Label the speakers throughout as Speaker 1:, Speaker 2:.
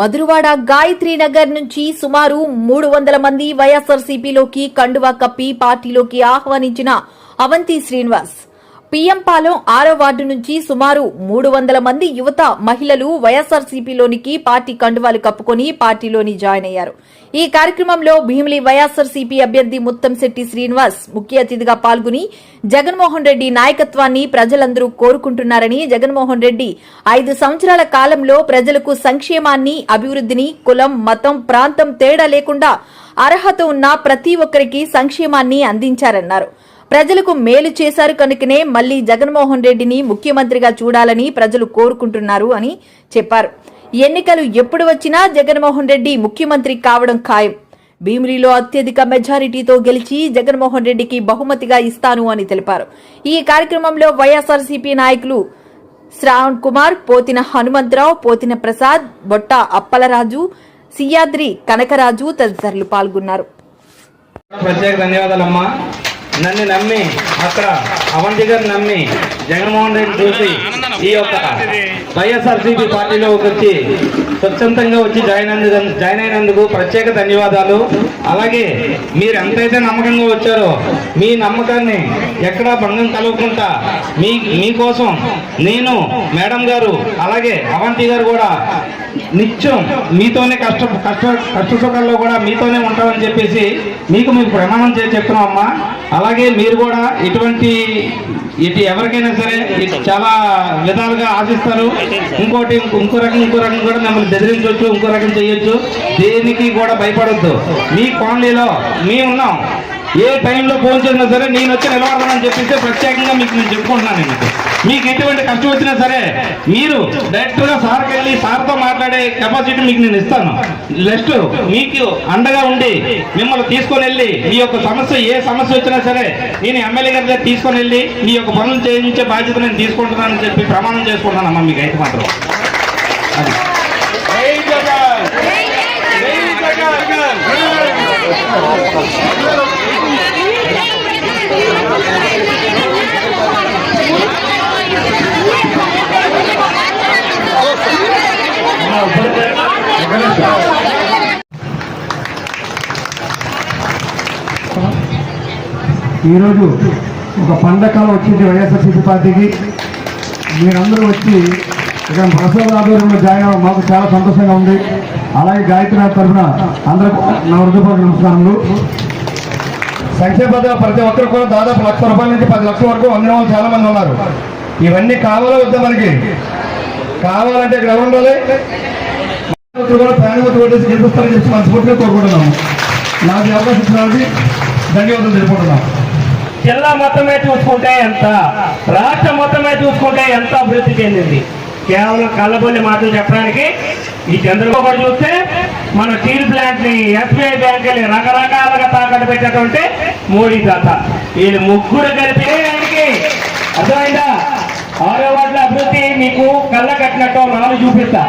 Speaker 1: మధురవాడ గాయత్రి నగర్ నుంచి సుమారు మూడు వందల మంది వైఎస్ఆర్సీపీలోకి కండువా కప్పి పార్టీలోకి ఆహ్వానించిన అవంతి శ్రీనివాస్. పిఎంపాలెం ఆరో వార్డు నుంచి సుమారు మూడు వందల మంది యువత మహిళలు వైఎస్ఆర్సీపీలోనికి పార్టీ కండువాలు కప్పుకొని పార్టీలోని జాయిన్ అయ్యారు. ఈ కార్యక్రమంలో భీమిలి వైఎస్ఆర్సీపీ అభ్యర్థి ముత్తంశెట్టి శ్రీనివాస్ ముఖ్య అతిథిగా పాల్గొని జగన్మోహన్ రెడ్డి నాయకత్వాన్ని ప్రజలందరూ కోరుకుంటున్నారని జగన్మోహన్ రెడ్డి ఐదు సంవత్సరాల కాలంలో ప్రజలకు సంక్షేమాన్ని అభివృద్ధిని కులం మతం ప్రాంతం తేడా లేకుండా అర్హత ఉన్న ప్రతి ఒక్కరికి సంక్షేమాన్ని అందించారన్నారు. ప్రజలకు మేలు చేశారు కనుకనే మళ్ళీ జగన్మోహన్ రెడ్డిని ముఖ్యమంత్రిగా చూడాలని ప్రజలు కోరుకుంటున్నారు అని చెప్పారు. ఎన్నికలు ఎప్పుడు వచ్చినా జగన్మోహన్ రెడ్డి ముఖ్యమంత్రి కావడం ఖాయం. భీమిలిలో అత్యధిక మెజారిటీతో గెలిచి జగన్మోహన్ రెడ్డికి బహుమతిగా ఇస్తాను అని తెలిపారు. ఈ కార్యక్రమంలో వైఎస్ఆర్సీపీ నాయకులు శ్రావణ్ కుమార్ పోతిన హనుమంతరావు పోతిన ప్రసాద్ బొట్ట అప్పలరాజు సియాద్రి కనకరాజు తదితరులు పాల్గొన్నారు.
Speaker 2: ప్రత్యేక ధన్యవాదాలమ్మా. నన్ను నమ్మి అక్కడ అవంతి గారు నమ్మి జగన్మోహన్ రెడ్డి చూసి ఈ యొక్క వైఎస్ఆర్సీపీ పార్టీలోకి వచ్చి స్వచ్ఛందంగా వచ్చి జాయిన్ జాయిన్ అయినందుకు ప్రత్యేక ధన్యవాదాలు. అలాగే మీరు ఎంతైతే నమ్మకంగా వచ్చారో మీ నమ్మకాన్ని ఎక్కడా భంగం కలగకుండా మీ మీకోసం నేను మేడం గారు అలాగే అవంతి గారు కూడా నిత్యం మీతోనే కష్ట కష్ట కష్ట సుఖాల్లో కూడా మీతోనే ఉంటామని చెప్పేసి మీకు మీకు ప్రమాణం చేసి చెప్తున్నాం అమ్మా. అలాగే మీరు కూడా ఇటువంటి ఇటు ఎవరికైనా సరే చాలా విధాలుగా ఆశిస్తారు. ఇంకోటి ఇంకో ఇంకో రకం ఇంకో రకం కూడా మిమ్మల్ని బెదిరించవచ్చు ఇంకో రకం చేయొచ్చు. దేనికి కూడా భయపడొద్దు. మీ కాలనీలో మేము ఉన్నాం. ఏ టైంలో ఫోన్ చేసినా సరే నేను వచ్చి నిలబడతానని చెప్పేసి ప్రత్యేకంగా మీకు నేను చెప్పుకుంటున్నాను నేను. మీకు ఎటువంటి కష్టం వచ్చినా సరే మీరు డైరెక్ట్గా సార్కి వెళ్ళి సార్తో మాట్లాడే కెపాసిటీ మీకు నేను ఇస్తాను. నెక్స్ట్ మీకు అండగా ఉండి మిమ్మల్ని తీసుకొని వెళ్ళి మీ యొక్క సమస్య ఏ సమస్య వచ్చినా సరే నేను ఎమ్మెల్యే గారి దగ్గర తీసుకొని వెళ్ళి మీ యొక్క పనులు చేయించే బాధ్యత నేను తీసుకుంటున్నానని చెప్పి ప్రమాణం చేసుకుంటానమ్మా మీకు అయితే మాత్రం. అది. జగన్!
Speaker 3: ఈరోజు ఒక పండకాలం వచ్చింది వైఎస్ఆర్సీపీ పార్టీకి. మీరందరూ వచ్చి ఇక్కడ ప్రసాద్ ఆధ్వర్యంలో జాయిన్ అవ్వడం మాకు చాలా సంతోషంగా ఉంది. అలాగే గాయత్రినాథ్ తరఫున అందరూ నా హృదయపూర్వక నమస్కారములు. సంక్షేమ పథకాలు ప్రతి ఒక్కరు కూడా దాదాపు లక్ష రూపాయల నుంచి పది లక్షల వరకు అందిన వాళ్ళు చాలా మంది ఉన్నారు. ఇవన్నీ కావాలా వద్దా మనకి? కావాలంటే గ్రౌండ్ ఎవరు ఉండాలి? కూడా ఓటేసి గెలిపిస్తారని చెప్పి మనస్ఫూర్తిగా కోరుకుంటున్నాము నాకు అవకాశం ఇచ్చినందుకు ధన్యవాదాలు తెలుపుకుంటున్నాం.
Speaker 4: జిల్లా మొత్తమే చూసుకుంటే ఎంత? రాష్ట్రం మొత్తమే చూసుకుంటే ఎంత అభివృద్ధి చెందింది? కేవలం కళ్ళబొల్లి మాటలు చెప్పడానికి ఈ చంద్రబాబు చూస్తే మన స్టీల్ ప్లాంట్ని ఎస్బీఐ బ్యాంక్ రకరకాలుగా తాకట్టు పెట్టినటువంటి మోడీ తాత. వీళ్ళు ముగ్గురు కలిపి ఆయనకి అర్థమైందా? ఆరో వాటిల అభివృద్ధి మీకు కళ్ళ కట్టినట్టు నాలుగు చూపిస్తా.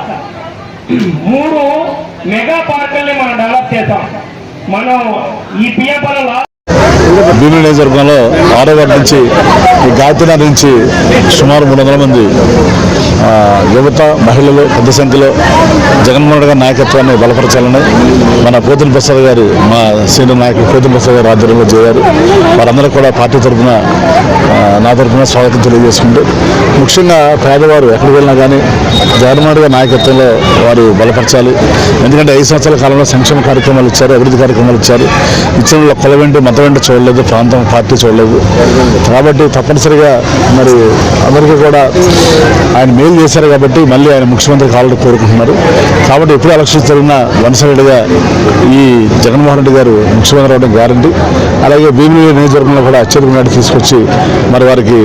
Speaker 4: మూడు మెగా పార్కుల్ని మనం డెవలప్ చేస్తాం మనం ఈ పిఎంపల
Speaker 5: భీమిలి నియోజకవర్గంలో ఆరో నుంచి ఈ నుంచి సుమారు మూడు వందల మంది యువత మహిళలు పెద్ద సంఖ్యలో జగన్మోహన్ గారి నాయకత్వాన్ని బలపరచాలని మన పోతుల ప్రసాద్ గారు మా సీనియర్ నాయకులు పోతుల ప్రసాద్ గారు ఆధ్వర్యంలో చేరారు వారందరూ కూడా పార్టీ తరఫున నా తరఫున స్వాగతం తెలియజేసుకుంటూ ముఖ్యంగా పేదవారు ఎక్కడికి వెళ్ళినా కానీ జగన్మోహన్ గారి నాయకత్వంలో వారు బలపరచాలి. ఎందుకంటే ఐదు సంవత్సరాల కాలంలో సంక్షేమ కార్యక్రమాలు ఇచ్చారు అభివృద్ధి కార్యక్రమాలు ఇచ్చారు. ఇచ్చిన వాళ్ళ కుల మతం వెంట చూడలేదు ప్రాంతం పార్టీ చూడలేదు. కాబట్టి తప్పనిసరిగా మరి అందరికీ కూడా ఆయన మేలు చేశారు కాబట్టి మళ్ళీ ఆయన ముఖ్యమంత్రి కావాలని కోరుకుంటున్నారు. కాబట్టి ఎప్పుడు ఎలక్షన్స్ జరిగినా వనసరెడ్డిగా ఈ జగన్మోహన్ రెడ్డి గారు ముఖ్యమంత్రి అవడం గ్యారంటీ. అలాగే భీమిలి నియోజకవర్గంలో కూడా అత్యధిక నాటి తీసుకొచ్చి మరి వారికి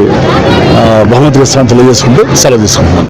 Speaker 5: బహుమతి ఇస్తామని తెలియజేసుకుంటూ సెలవు తీసుకుంటున్నాను.